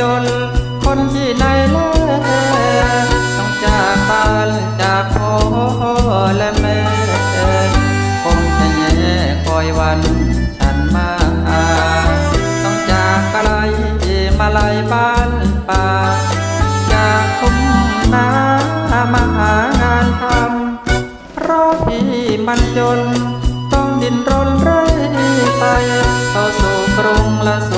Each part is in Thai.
จน คนที่ไหนแลต้องจากบ้านจากพ่อและแม่คงจะแย่คอยวันฉันมาต้องจากไกลมาลยบ้านป่าจากทุ่งนามาหางานทำเพราะพี่มันจน ต้องดินรนเรื่อยไปเข้าสู่กรุงละสู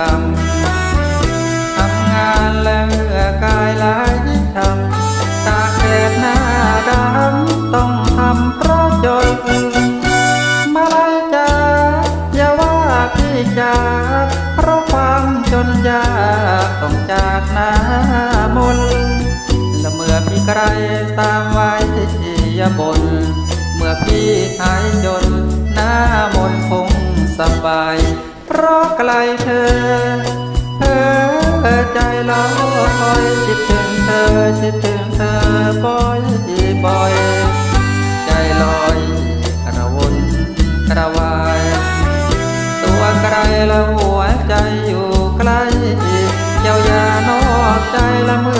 ระกำทำงานและเมื่อกายหลายทำตากแดดหน้าดำต้องทำเพราะจนมาลายจ้าอย่าว่าพี่จากเพราะความจนยากต้องจากหน้ามนและเมื่อพี่ไกลตามไว้อย่าบน เมื่อพี่หายจนหน้ามนคงสบาย ราะไกลเธอเธอใจลอยคิดถึงเธอคิดถึงเธอบ่อยบ่อย ใจลอยกระวนกระวายตัวไกลและหัวใจอยู่ใกล้เจ้าอย่านอกใจละเมื่อ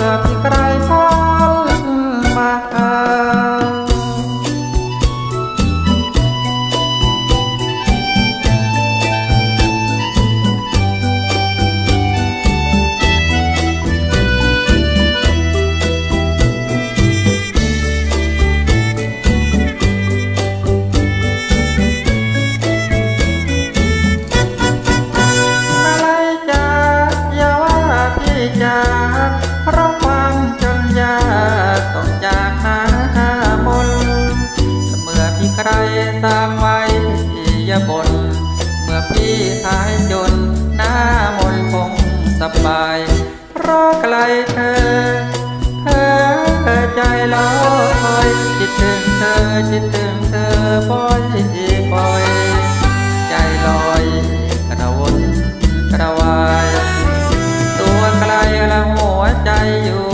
พี่หายจนหน้ามนคงสบาย เพราะไกลเธอเธอใจลอยคิดถึงเธอคิดถึงเธอบ่อยบ่อยใจลอยกระวนกระวาย ตัวไกลละหัวใจอยู่